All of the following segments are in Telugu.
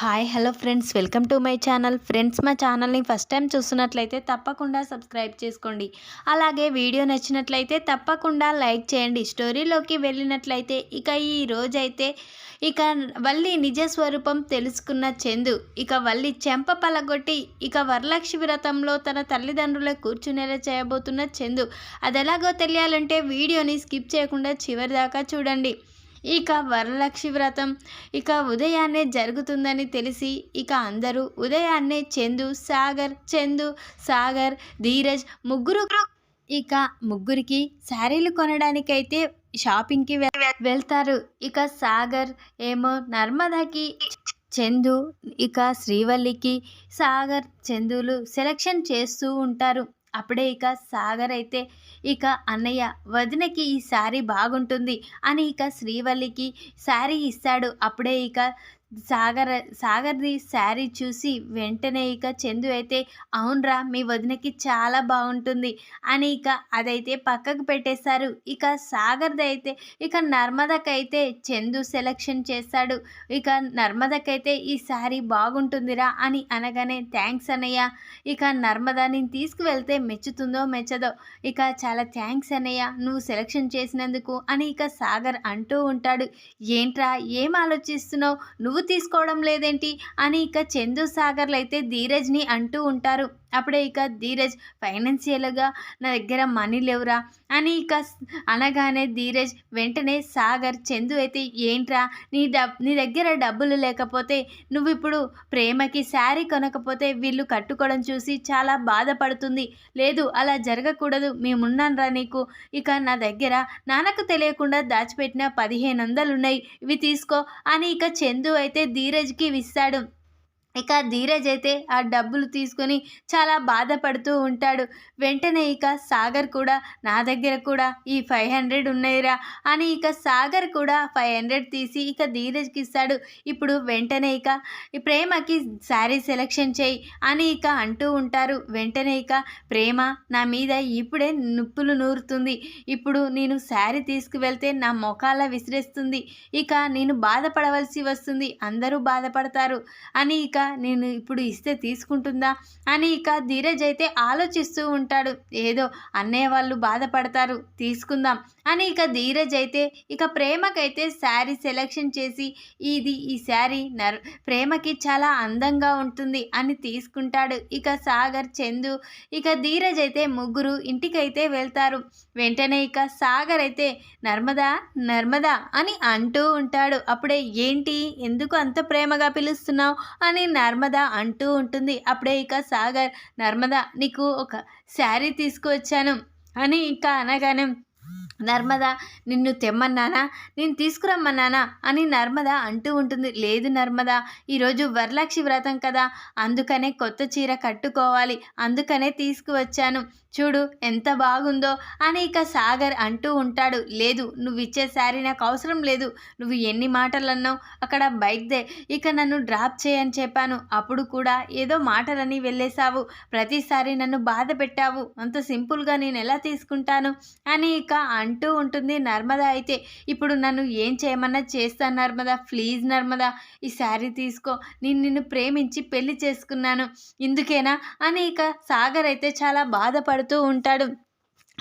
Hi hello friends. Welcome to my channel. Friends మా ఛానల్ని ఫస్ట్ టైం చూస్తున్నట్లయితే తప్పకుండా సబ్స్క్రైబ్ చేసుకోండి. అలాగే వీడియో నచ్చినట్లయితే తప్పకుండా లైక్ చేయండి. స్టోరీలోకి వెళ్ళినట్లయితే ఇక ఈ రోజైతే ఇక వల్లి నిజ స్వరూపం తెలుసుకున్న చందు. ఇక వల్లి చెంప పలగొట్టి ఇక వరలక్ష్మి వ్రతంలో తన తల్లిదండ్రుల కూర్చునేలా చేయబోతున్న చందు. అది ఎలాగో తెలియాలంటే వీడియోని స్కిప్ చేయకుండా చివరి దాకా చూడండి. ఇక వరలక్ష్మి వ్రతం. ఇక ఉదయాన్నే జరుగుతుందని తెలిసి ఇక అందరూ ఉదయాన్నే చందు సాగర్ చందు సాగర్ ధీరజ్ ముగ్గురు ఇక ముగ్గురికి శారీలు కొనడానికైతే షాపింగ్కి వెళ్తారు. ఇక సాగర్ ఏమో నర్మదాకి చందు ఇక శ్రీవల్లికి సాగర్ చందులు సెలెక్షన్ చేస్తూ ఉంటారు. అప్పుడే ఇక సాగర్ అయితే ఇక అన్నయ్య వదినకి ఈ శారీ బాగుంటుంది అని ఇక శ్రీవల్లికి శారీ ఇస్తాడు. అప్పుడే ఇక సాగర్ సాగర్ది శారీ చూసి వెంటనే ఇక చందు అయితే అవునరా మీ వదినకి చాలా బాగుంటుంది అని ఇక అదైతే పక్కకు పెట్టేశారు. ఇక సాగర్ది అయితే ఇక నర్మదకైతే చందు సెలెక్షన్ చేస్తాడు. ఇక నర్మదకైతే ఈ శారీ బాగుంటుందిరా అని అనగానే థ్యాంక్స్ అన్నయ్య. ఇక నర్మద నేను తీసుకువెళ్తే మెచ్చుతుందో మెచ్చదో? ఇక చాలా థ్యాంక్స్ అన్నయ్య నువ్వు సెలెక్షన్ చేసినందుకు అని ఇక సాగర్ అంటూ ఉంటాడు. ఏంట్రా ఏం ఆలోచిస్తున్నావు? నువ్వు తీసుకోవడం లేదేంటి? అని ఇక చందు సాగర్లు అయితే ధీరజ్ని అంటూ ఉంటారు. అప్పుడే ఇక ధీరజ్ ఫైనాన్షియల్గా నా దగ్గర మనీ లేవురా అని ఇక అనగానే ధీరజ్ వెంటనే సాగర్ చందు అయితే ఏంట్రా నీ డబ్ నీ దగ్గర డబ్బులు లేకపోతే నువ్వు ఇప్పుడు ప్రేమకి శారీ కొనకపోతే వీళ్ళు కట్టుకోవడం చూసి చాలా బాధపడుతుంది. లేదు అలా జరగకూడదు మేమున్నానరా నీకు. ఇక నా దగ్గర నాన్నకు తెలియకుండా దాచిపెట్టిన పదిహేను వందలు ఉన్నాయి ఇవి తీసుకో అని ఇక చందు అయితే ధీరజ్కి ఇస్తాడు ఇక ధీరజ్ అయితే ఆ డబ్బులు తీసుకొని చాలా బాధపడుతూ ఉంటాడు. వెంటనే ఇక సాగర్ కూడా నా దగ్గర కూడా ఈ ఫైవ్ హండ్రెడ్ ఉన్నాయిరా అని ఇక సాగర్ కూడా ఫైవ్ హండ్రెడ్ తీసి ఇక ధీరజ్కి ఇస్తాడు. ఇప్పుడు వెంటనే ఇక ఈ ప్రేమకి శారీ సెలెక్షన్ చేయి అని ఇక అంటూ ఉంటారు. వెంటనే ఇక ప్రేమ నా మీద ఇప్పుడే నిప్పులు నూరుతుంది. ఇప్పుడు నేను శారీ తీసుకువెళ్తే నా మొఖాల విసిరేస్తుంది. ఇక నేను బాధపడవలసి వస్తుంది. అందరూ బాధపడతారు అని ఇక నేను ఇప్పుడు ఇస్తే తీసుకుంటుందా అని ఇక ధీరజ్ అయితే ఆలోచిస్తూ ఉంటాడు. ఏదో అన్నయ్య వాళ్ళు బాధపడతారు తీసుకుందాం అని ఇక ధీరజ్ అయితే ఇక ప్రేమకైతే శారీ సెలెక్షన్ చేసి ఇది ఈ శారీ నర్ ప్రేమకి చాలా అందంగా ఉంటుంది అని తీసుకుంటాడు. ఇక సాగర్ చందు ఇక ధీరజ్ అయితే ముగ్గురు ఇంటికైతే వెళ్తారు. వెంటనే ఇక సాగర్ అయితే నర్మదా నర్మదా అని అంటూ ఉంటాడు. అప్పుడే ఏంటి? ఎందుకు అంత ప్రేమగా పిలుస్తున్నావు? అని నర్మదా అంటూ ఉంటుంది. అప్పుడే ఇక సాగర్ నర్మదా నీకు ఒక శారీ తీసుకువచ్చాను అని ఇంకా అనగానే నర్మదా నిన్ను తెమ్మన్నానా? నేను తీసుకురమ్మన్నానా? అని నర్మద అంటూ ఉంటుంది. లేదు నర్మద ఈరోజు వరలక్ష్మి వ్రతం కదా. అందుకనే కొత్త చీర కట్టుకోవాలి. అందుకనే తీసుకువచ్చాను. చూడు ఎంత బాగుందో అని ఇక సాగర్ అంటూ ఉంటాడు. లేదు నువ్వు ఇచ్చే శారీ నాకు అవసరం లేదు. నువ్వు ఎన్ని మాటలు అన్నావు అక్కడ బైక్దే ఇక నన్ను డ్రాప్ చేయని చెప్పాను. అప్పుడు కూడా ఏదో మాటలని వెళ్ళేశావు. ప్రతిసారి నన్ను బాధ పెట్టావు అంత సింపుల్గా నేను ఎలా తీసుకుంటాను? అని ఇక అంటూ ఉంటుంది నర్మద అయితే. ఇప్పుడు నన్ను ఏం చేయమన్నా చేస్తాను నర్మద ప్లీజ్ నర్మద ఈ శారీ తీసుకో నేను నిన్ను ప్రేమించి పెళ్ళి చేసుకున్నాను. ఇందుకేనా? అని ఇక సాగర్ అయితే చాలా బాధపడుతూ ఉంటాడు.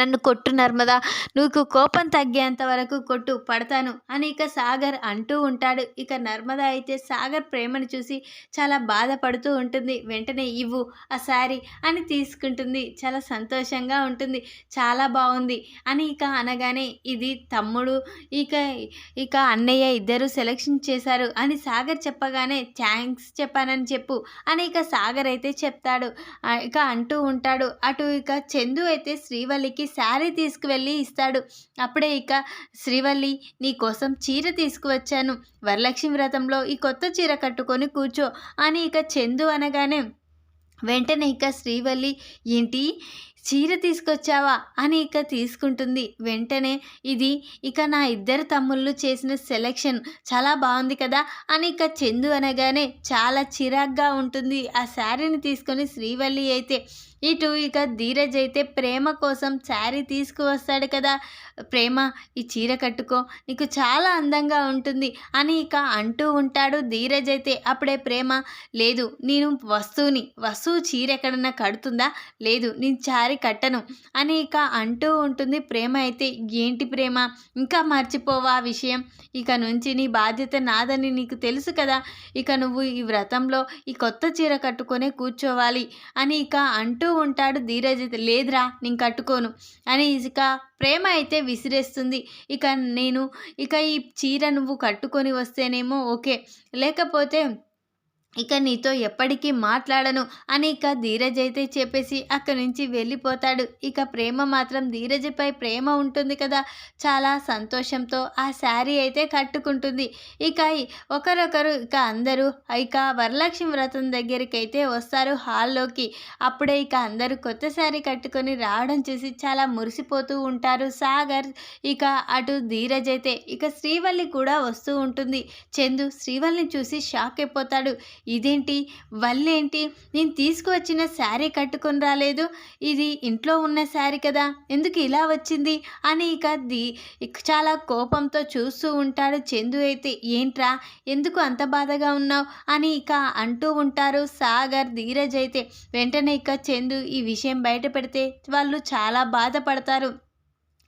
నన్ను కొట్టు నర్మదా నువ్వు కోపం తగ్గేంత వరకు కొట్టు పడతాను అని ఇక సాగర్ అంటూ ఉంటాడు. ఇక నర్మదా అయితే సాగర్ ప్రేమను చూసి చాలా బాధపడుతూ ఉంటుంది. వెంటనే ఇవ్వు ఆ శారీ అని తీసుకుంటుంది. చాలా సంతోషంగా ఉంటుంది. చాలా బాగుంది అని ఇక అనగానే ఇది తమ్ముడు ఇక ఇక అన్నయ్య ఇద్దరు సెలెక్షన్ చేశారు అని సాగర్ చెప్పగానే థ్యాంక్స్ చెప్పానని చెప్పు అని ఇక సాగర్ అయితే చెప్తాడు. ఇక అంటూ ఉంటాడు. అటు ఇక చందు అయితే శ్రీవల్లికి శారీ తీసుకువెళ్ళి ఇస్తాడు. అప్పుడే ఇక శ్రీవల్లి నీ కోసం చీర తీసుకువచ్చాను. వరలక్ష్మి వ్రతంలో ఈ కొత్త చీర కట్టుకొని కూర్చో అని ఇక చందు అనగానే వెంటనే ఇక శ్రీవల్లి ఏంటి చీర తీసుకొచ్చావా? అని ఇక తీసుకుంటుంది. వెంటనే ఇది ఇక నా ఇద్దరు తమ్ముళ్ళు చేసిన సెలెక్షన్. చాలా బాగుంది కదా? అని ఇక చందు అనగానే చాలా చిరాగ్గా ఉంటుంది. ఆ శారీని తీసుకొని శ్రీవల్లి అయితే ఇటు ఇక ధీరజ్ అయితే ప్రేమ కోసం శారీ తీసుకువస్తాడు కదా. ప్రేమ ఈ చీర కట్టుకో నీకు చాలా అందంగా ఉంటుంది అని ఇక అంటూ ఉంటాడు ధీరజ్ అయితే. అప్పుడే ప్రేమ లేదు నేను వస్తువుని వస్తువు చీర ఎక్కడన్నా కడుతుందా? లేదు నేను చారీ కట్టను అని ఇక అంటూ ఉంటుంది ప్రేమ అయితే. ఏంటి ప్రేమ? ఇంకా మర్చిపోవా ఆ విషయం? ఇక నుంచి నీ బాధ్యత నాదని నీకు తెలుసు కదా. ఇక నువ్వు ఈ వ్రతంలో ఈ కొత్త చీర కట్టుకొనే కూర్చోవాలి అని ఇక అంటూ ఉంటాడు ధీరజ్ అయితే లేదురా నేను కట్టుకోను అని ఇక ప్రేమ అయితే విసిరేస్తుంది. ఇక నేను ఇక ఈ చీర నువ్వు కట్టుకొని వస్తేనేమో ఓకే. లేకపోతే ఇక నీతో ఎప్పటికీ మాట్లాడను. అని ఇక ధీరజ్ అయితే చెప్పేసి అక్కడి నుంచి వెళ్ళిపోతాడు. ఇక ప్రేమ మాత్రం ధీరజ్పై ప్రేమ ఉంటుంది కదా. చాలా సంతోషంతో ఆ శారీ అయితే కట్టుకుంటుంది. ఇక ఒకరొకరు ఇక అందరూ ఇక వరలక్ష్మి వ్రతం దగ్గరికి అయితే వస్తారు హాల్లోకి. అప్పుడే ఇక అందరూ కొత్త శారీ కట్టుకొని రావడం చూసి చాలా మురిసిపోతూ ఉంటారు సాగర్. ఇక అటు ధీరజ్ అయితే ఇక శ్రీవల్లి కూడా వస్తూ ఉంటుంది. చందు శ్రీవల్లిని చూసి షాక్ అయిపోతాడు. ఇదేంటి? వల్లేంటి? నేను తీసుకువచ్చిన శారీ కట్టుకొని రాలేదు. ఇది ఇంట్లో ఉన్న శారీ కదా ఎందుకు ఇలా వచ్చింది? అని ఇక ది చాలా కోపంతో చూస్తూ ఉంటాడు చందు అయితే. ఏంట్రా? ఎందుకు అంత బాధగా ఉన్నావు? అని ఇక అంటూ ఉంటారు సాగర్ ధీరజ్ అయితే. వెంటనే ఇక చందు ఈ విషయం బయట పెడితే వాళ్ళు చాలా బాధపడతారు.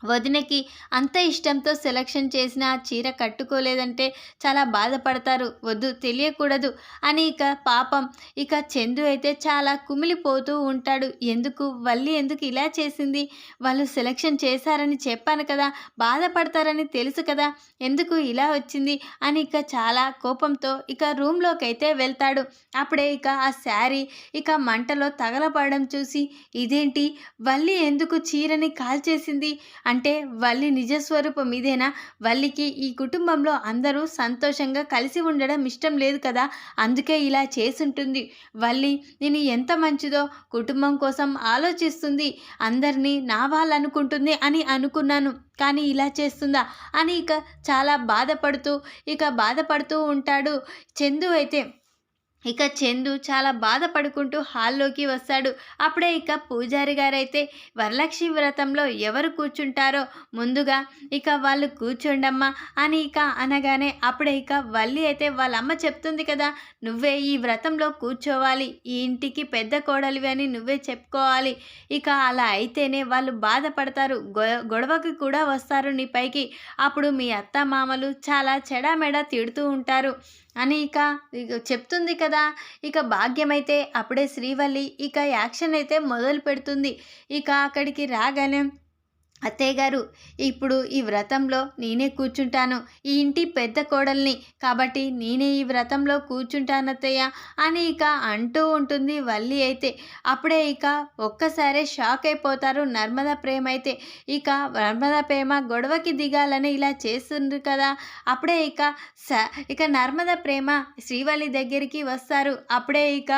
వదినకి అంత ఇష్టంతో సెలక్షన్ చేసిన ఆ చీర కట్టుకోలేదంటే చాలా బాధపడతారు. వద్దు తెలియకూడదు అని ఇక పాపం. ఇక చందు అయితే చాలా కుమిలిపోతూ ఉంటాడు. ఎందుకు? వల్లి ఎందుకు ఇలా చేసింది? వాళ్ళు సెలక్షన్ చేశారని చెప్పాను కదా బాధపడతారని తెలుసు కదా ఎందుకు ఇలా వచ్చింది? అని ఇక చాలా కోపంతో ఇక రూమ్లోకి అయితే వెళ్తాడు. అప్పుడే ఇక ఆ శారీ ఇక మంటలో తగలపడడం చూసి ఇదేంటి? వల్లి ఎందుకు చీరని కాల్చేసింది? అంటే వల్లి నిజస్వరూపం ఇదేనా? వల్లికి ఈ కుటుంబంలో అందరూ సంతోషంగా కలిసి ఉండడం ఇష్టం లేదు కదా? అందుకే ఇలా చేసుంటుంది. వల్లి నేను ఎంత మంచిదో కుటుంబం కోసం ఆలోచిస్తుంది. అందరినీ నా వాళ్ళనుకుంటుంది అని అనుకున్నాను. కానీ ఇలా చేస్తుందా? అని ఇక చాలా బాధపడుతూ ఇక బాధపడుతూ ఉంటాడు చందు అయితే. ఇక చందు చాలా బాధపడుకుంటూ హాల్లోకి వస్తాడు. అప్పుడే ఇక పూజారి గారైతే వరలక్ష్మి వ్రతంలో ఎవరు కూర్చుంటారో ముందుగా ఇక వాళ్ళు కూర్చోండమ్మా అని ఇక అనగానే అప్పుడే ఇక వల్లి అయితే వాళ్ళ అమ్మ చెప్తుంది కదా నువ్వే ఈ వ్రతంలో కూర్చోవాలి. ఈ ఇంటికి పెద్ద కోడలివి అని నువ్వే చెప్పుకోవాలి. ఇక అలా అయితేనే వాళ్ళు బాధపడతారు. గొడవకి కూడా వస్తారు నీ పైకి. అప్పుడు మీ అత్త మామలు చాలా చెడామెడ తిడుతూ ఉంటారు. అని ఇక ఇక చెప్తుంది కదా. ఇక భాగ్యమైతే అప్పుడే శ్రీవల్లి ఇక యాక్షన్ అయితే మొదలు పెడుతుంది ఇక అక్కడికి రాగానే అత్తయ్య గారు ఇప్పుడు ఈ వ్రతంలో నేనే కూర్చుంటాను. ఈ ఇంటి పెద్ద కోడల్ని కాబట్టి నేనే ఈ వ్రతంలో కూర్చుంటాను అత్తయ్య అని ఇక అంటూ ఉంటుంది వల్లి అయితే. అప్పుడే ఇక ఒక్కసారే షాక్ అయిపోతారు నర్మదా ప్రేమ అయితే. ఇక నర్మదా ప్రేమ గొడవకి దిగాలని ఇలా చేస్తుంది కదా. అప్పుడే ఇక స ఇక నర్మదా ప్రేమ శ్రీవల్లి దగ్గరికి వస్తారు. అప్పుడే ఇక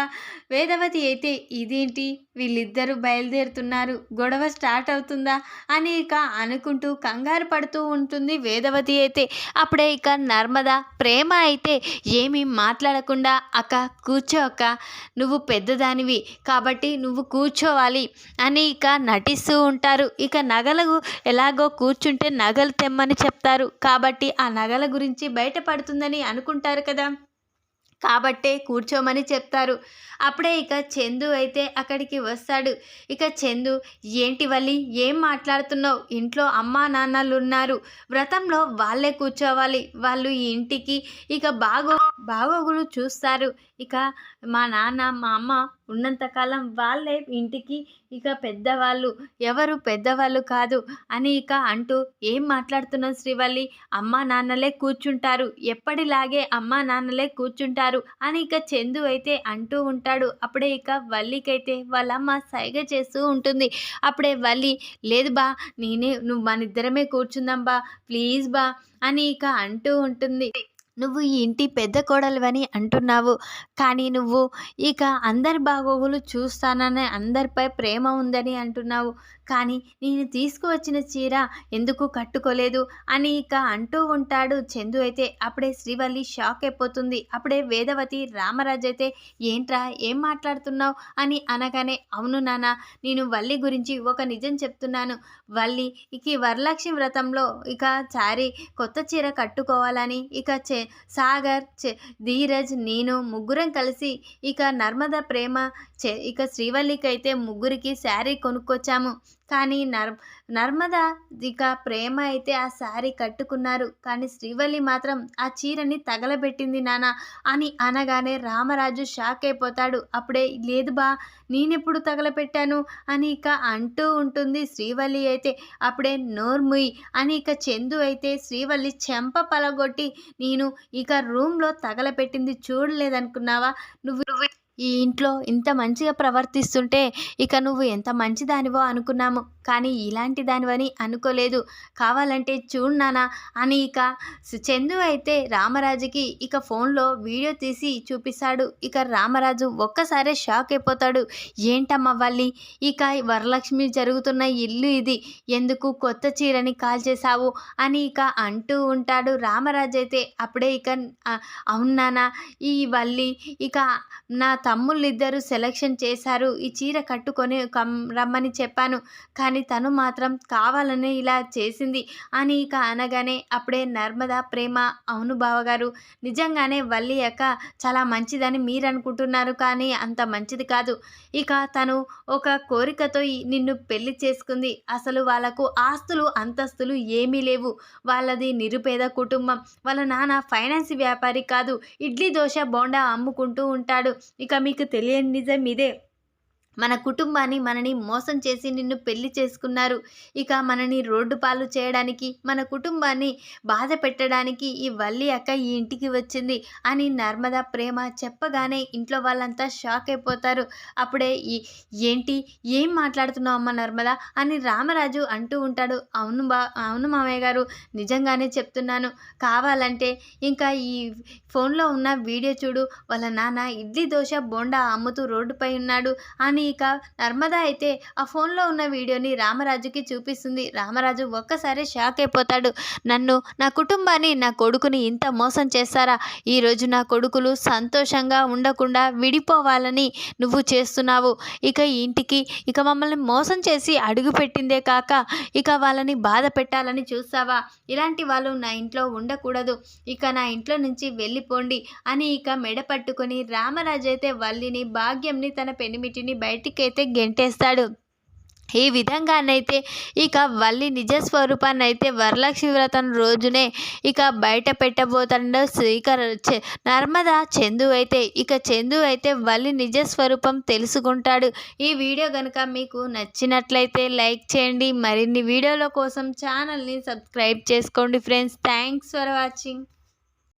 వేదవతి అయితే ఇదేంటి? వీళ్ళిద్దరూ బయలుదేరుతున్నారు. గొడవ స్టార్ట్ అవుతుందా? అని ఇక అనుకుంటూ కంగారు పడుతూ ఉంటుంది వేదవతి అయితే. అప్పుడే ఇక నర్మద ప్రేమ అయితే ఏమీ మాట్లాడకుండా అక్క కూర్చో అక్క నువ్వు పెద్దదానివి కాబట్టి నువ్వు కూర్చోవాలి అని ఇక నటిస్తూ ఉంటారు. ఇక నగలు ఎలాగో కూర్చుంటే నగలు తెమ్మని చెప్తారు. కాబట్టి ఆ నగల గురించి బయటపడుతుందని అనుకుంటారు కదా. కాబట్టే కూర్చోమని చెప్తారు. అప్పుడే ఇక చందు అయితే అక్కడికి వస్తాడు. ఇక చందు ఏంటి వల్లి ఏం మాట్లాడుతున్నావు? ఇంట్లో అమ్మా నాన్నలు ఉన్నారు వ్రతంలో వాళ్ళే కూర్చోవాలి. వాళ్ళు ఈ ఇంటికి ఇక బాగో బాగోగులు చూస్తారు. ఇక మా నాన్న మా అమ్మ ఉన్నంతకాలం వాళ్ళే ఇంటికి ఇక పెద్దవాళ్ళు. ఎవరు పెద్దవాళ్ళు కాదు అని ఇక అంటూ ఏం మాట్లాడుతున్నాం శ్రీవల్లి? అమ్మా నాన్నలే కూర్చుంటారు. ఎప్పటిలాగే అమ్మా నాన్నలే కూర్చుంటారు అని ఇక చందు అయితే అంటూ ఉంటాడు. అప్పుడే ఇక వల్లికైతే వాళ్ళమ్మ సైగ చేస్తూ ఉంటుంది. అప్పుడే వల్లి లేదు బా నేనే నువ్వు మన ఇద్దరమే కూర్చుందాం బా ప్లీజ్ బా అని ఇక అంటూ ఉంటుంది. నువ్వు ఈ ఇంటి పెద్ద కోడలివని అంటున్నావు. కానీ నువ్వు ఇక అందరి బాగోగులు చూస్తానని అందరిపై ప్రేమ ఉందని అంటున్నావు. కానీ నేను తీసుకువచ్చిన చీర ఎందుకు కట్టుకోలేదు? అని ఇక అంటూ ఉంటాడు చందు అయితే. అప్పుడే శ్రీవల్లి షాక్ అయిపోతుంది. అప్పుడే వేదవతి రామరాజు అయితే ఏంట్రా? ఏం మాట్లాడుతున్నావు? అని అనగానే అవును నాన్న నేను వల్లి గురించి ఒక నిజం చెప్తున్నాను. వల్లి ఇక వరలక్ష్మి వ్రతంలో ఇక చారి కొత్త చీర కట్టుకోవాలని ఇక చె సాగర్ ధీరజ్ నేను ముగ్గురం కలిసి ఇక నర్మద ప్రేమ చె ఇక శ్రీవల్లికి అయితే ముగ్గురికి శారీ కొనుక్కొచ్చాము. కానీ నర్ నర్మద ఇక ప్రేమ అయితే ఆ శారీ కట్టుకున్నారు. కానీ శ్రీవల్లి మాత్రం ఆ చీరని తగలబెట్టింది నాన్న అని అనగానే రామరాజు షాక్ అయిపోతాడు. అప్పుడే లేదు బా నేనెప్పుడు తగలపెట్టాను అని ఇక అంటూ ఉంటుంది శ్రీవల్లి అయితే. అప్పుడే నోర్ముయ్ అని ఇక చందు అయితే శ్రీవల్లి చెంప పలగొట్టి నేను ఇక రూమ్లో తగలపెట్టింది చూడలేదనుకున్నావా? నువ్వు నువ్వు ఈ ఇంట్లో ఇంత మంచిగా ప్రవర్తిస్తుంటే ఇక నువ్వు ఎంత మంచిదానివో అనుకున్నాము. కానీ ఇలాంటి దానివని అనుకోలేదు. కావాలంటే చూడు నానా అని ఇక చందు అయితే రామరాజుకి ఇక ఫోన్లో వీడియో తీసి చూపిస్తాడు. ఇక రామరాజు ఒక్కసారే షాక్ అయిపోతాడు. ఏంటమ్మా వల్లి? ఇక వరలక్ష్మి జరుగుతున్న ఇల్లు ఇది. ఎందుకు కొత్త చీరని కాల్చేశావు అని ఇక అంటూ ఉంటాడు రామరాజు అయితే. అప్పుడే ఇక అవునానా ఈ వల్లి ఇక నా తమ్ముళ్ళు ఇద్దరు సెలెక్షన్ చేశారు. ఈ చీర కట్టుకొని కమ్ రమ్మని చెప్పాను. కానీ కానీ తను మాత్రం కావాలని ఇలా చేసింది. అని ఇక అనగానే అప్పుడే నర్మద ప్రేమ అవును బావగారు నిజంగానే వల్లి అక్క చాలా మంచిదని మీరు అనుకుంటున్నారు కానీ అంత మంచిది కాదు. ఇక తను ఒక కోరికతో నిన్ను పెళ్ళి చేసుకుంది. అసలు వాళ్ళకు ఆస్తులు అంతస్తులు ఏమీ లేవు. వాళ్ళది నిరుపేద కుటుంబం. వాళ్ళ నాన్న ఫైనాన్స్ వ్యాపారి కాదు. ఇడ్లీ దోశ బోండా అమ్ముకుంటూ ఉంటాడు. ఇక మీకు తెలియని నిజం ఇదే. మన కుటుంబాన్ని మనని మోసం చేసి నిన్ను పెళ్ళి చేసుకున్నారు. ఇక మనని రోడ్డు పాలు చేయడానికి మన కుటుంబాన్ని బాధ పెట్టడానికి ఈ వల్లి అక్క ఈ ఇంటికి వచ్చింది అని నర్మద ప్రేమ చెప్పగానే ఇంట్లో వాళ్ళంతా షాక్ అయిపోతారు. అప్పుడే ఈ ఏంటి? ఏం మాట్లాడుతున్నావు అమ్మ నర్మద? అని రామరాజు అంటూ ఉంటాడు. అవును బా అవును మామయ్య గారు నిజంగానే చెప్తున్నాను. కావాలంటే ఇంకా ఈ ఫోన్లో ఉన్న వీడియో చూడు. వాళ్ళ నాన్న ఇడ్లీ దోశ బోండా అమ్ముతూ రోడ్డుపై ఉన్నాడు అని ఇక నర్మదా అయితే ఆ ఫోన్లో ఉన్న వీడియోని రామరాజుకి చూపిస్తుంది. రామరాజు ఒక్కసారి షాక్ అయిపోతాడు. నన్ను నా కుటుంబాన్ని నా కొడుకుని ఇంత మోసం చేస్తారా? ఈరోజు నా కొడుకులు సంతోషంగా ఉండకుండా విడిపోవాలని నువ్వు చేస్తున్నావు. ఇక ఇంటికి ఇక మమ్మల్ని మోసం చేసి అడుగు పెట్టిందే కాక ఇక వాళ్ళని బాధ పెట్టాలని చూస్తావా? ఇలాంటి వాళ్ళు నా ఇంట్లో ఉండకూడదు. ఇక నా ఇంట్లో నుంచి వెళ్ళిపోండి అని ఇక మెడ పట్టుకొని రామరాజు అయితే వల్లిని భాగ్యంని తన పెనిమిటిని బయట బయటికైతే గెంటేస్తాడు. ఈ విధంగానైతే ఇక వల్లి నిజ స్వరూపాన్ని అయితే వరలక్ష్మి వ్రతం రోజునే ఇక బయట పెట్టబోతాడు ఇక నర్మద చందు అయితే. ఇక చందు అయితే వల్లి నిజ స్వరూపం తెలుసుకుంటాడు. ఈ వీడియో కనుక మీకు నచ్చినట్లయితే లైక్ చేయండి. మరిన్ని వీడియోల కోసం ఛానల్ని సబ్స్క్రైబ్ చేసుకోండి ఫ్రెండ్స్. Thanks for watching.